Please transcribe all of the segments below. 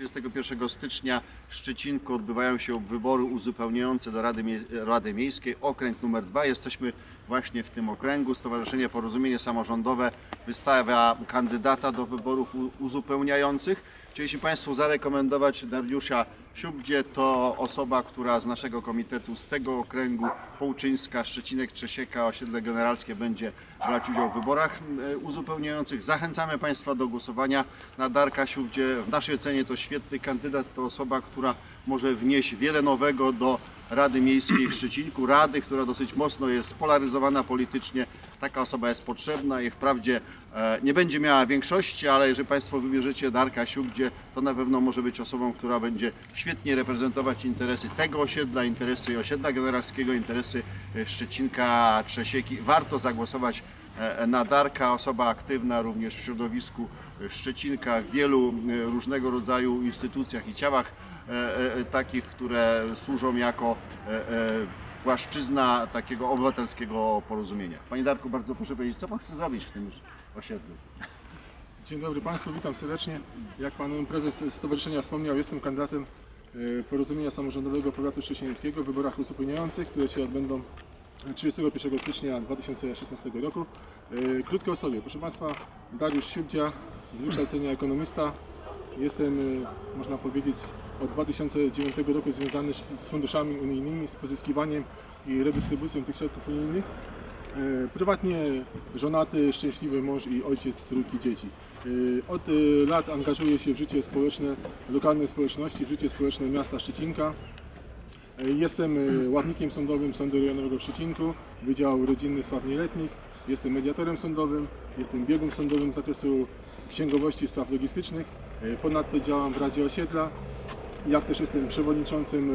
31 stycznia w Szczecinku odbywają się wybory uzupełniające do Rady, Rady Miejskiej, okręg numer 2. Jesteśmy właśnie w tym okręgu. Stowarzyszenie Porozumienie Samorządowe wystawia kandydata do wyborów uzupełniających. Chcieliśmy Państwu zarekomendować Dariusza Siubdzie. To osoba, która z naszego komitetu, z tego okręgu Połczyńska, Szczecinek, Trzesieka, osiedle generalskie będzie brać udział w wyborach e, uzupełniających. Zachęcamy Państwa do głosowania na Darka Siubdzie. W naszej ocenie to świetny kandydat, to osoba, która może wnieść wiele nowego do Rady Miejskiej w Szczecinku. Rady, która dosyć mocno jest spolaryzowana politycznie. Taka osoba jest potrzebna i wprawdzie e, nie będzie miała większości, ale jeżeli Państwo wybierzecie Darka Siubdzie, to na pewno może być osobą, która będzie świetnie reprezentować interesy tego osiedla, interesy osiedla generalskiego, interesy e, Szczecinka, Trzesieki. Warto zagłosować e, na Darka, osoba aktywna również w środowisku Szczecinka, w wielu różnego rodzaju instytucjach i ciałach takich, które służą jako płaszczyzna takiego obywatelskiego porozumienia. Panie Darku, bardzo proszę powiedzieć, co Pan chce zrobić w tym osiedlu? Dzień dobry Państwu, witam serdecznie. Jak Pan Prezes Stowarzyszenia wspomniał, jestem kandydatem e, Porozumienia Samorządowego Powiatu Szczecińskiego w wyborach uzupełniających, które się odbędą 31 stycznia 2016 roku. E, Krótko o sobie. Proszę Państwa, Dariusz Siubdzia, z wykształcenia ekonomista. Jestem, e, można powiedzieć, od 2009 roku związany z funduszami unijnymi, z pozyskiwaniem i redystrybucją tych środków unijnych. E, Prywatnie żonaty, szczęśliwy mąż i ojciec trójki dzieci. E, Od e, lat angażuję się w życie społeczne lokalnej społeczności, w życie społeczne miasta Szczecinka. E, Jestem e, ławnikiem sądowym Sądu Rejonowego w Szczecinku, Wydział Rodzinny Spraw Nieletnich. Jestem mediatorem sądowym, jestem biegłym sądowym z zakresu księgowości spraw logistycznych. E, Ponadto działam w Radzie Osiedla, jak też jestem przewodniczącym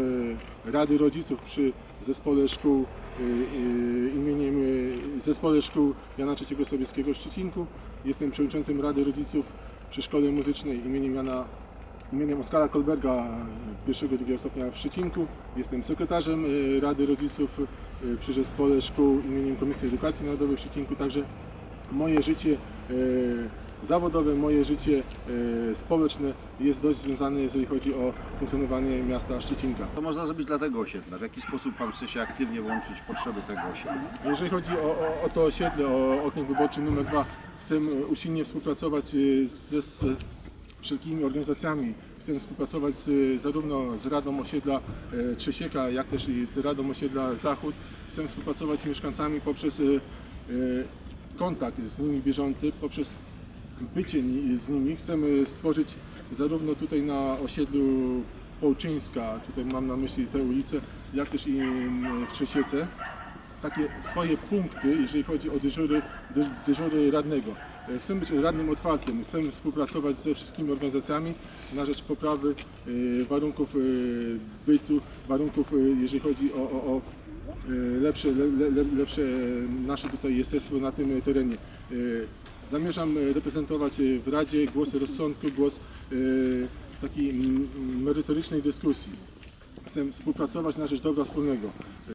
e, Rady Rodziców przy zespole szkół e, imieniem zespole szkół Jana III Sobieskiego w Szczecinku. Jestem przewodniczącym Rady Rodziców przy Szkole Muzycznej imieniem Jana imieniem Oskara Kolberga pierwszego drugiego stopnia w Szczecinku. Jestem sekretarzem Rady Rodziców przy zespole szkół imieniem Komisji Edukacji Narodowej w Szczecinku. Także moje życie zawodowe, moje życie e, społeczne jest dość związane, jeżeli chodzi o funkcjonowanie miasta Szczecinka. Co można zrobić dla tego osiedla? W jaki sposób Pan chce się aktywnie włączyć w potrzeby tego osiedla? Jeżeli chodzi o, o, o to osiedle, o okręg wyborczy numer 2, chcę usilnie współpracować e, ze z wszelkimi organizacjami. Chcę współpracować z, zarówno z Radą Osiedla e, Trzesieka, jak też i z Radą Osiedla Zachód. Chcę współpracować z mieszkańcami poprzez kontakt z nimi bieżący, poprzez bycie z nimi. Chcemy stworzyć zarówno tutaj na osiedlu Połczyńska, tutaj mam na myśli te ulice, jak też i w Trzesiece, takie swoje punkty, jeżeli chodzi o dyżury, dy, dyżury radnego. E, Chcę być radnym otwartym, chcę współpracować ze wszystkimi organizacjami na rzecz poprawy e, warunków e, bytu, warunków, jeżeli chodzi o, o, o lepsze, le, le, lepsze nasze tutaj jestestwo na tym terenie. E, Zamierzam e, reprezentować e, w Radzie głos rozsądku, głos e, takiej merytorycznej dyskusji. Chcę współpracować na rzecz dobra wspólnego.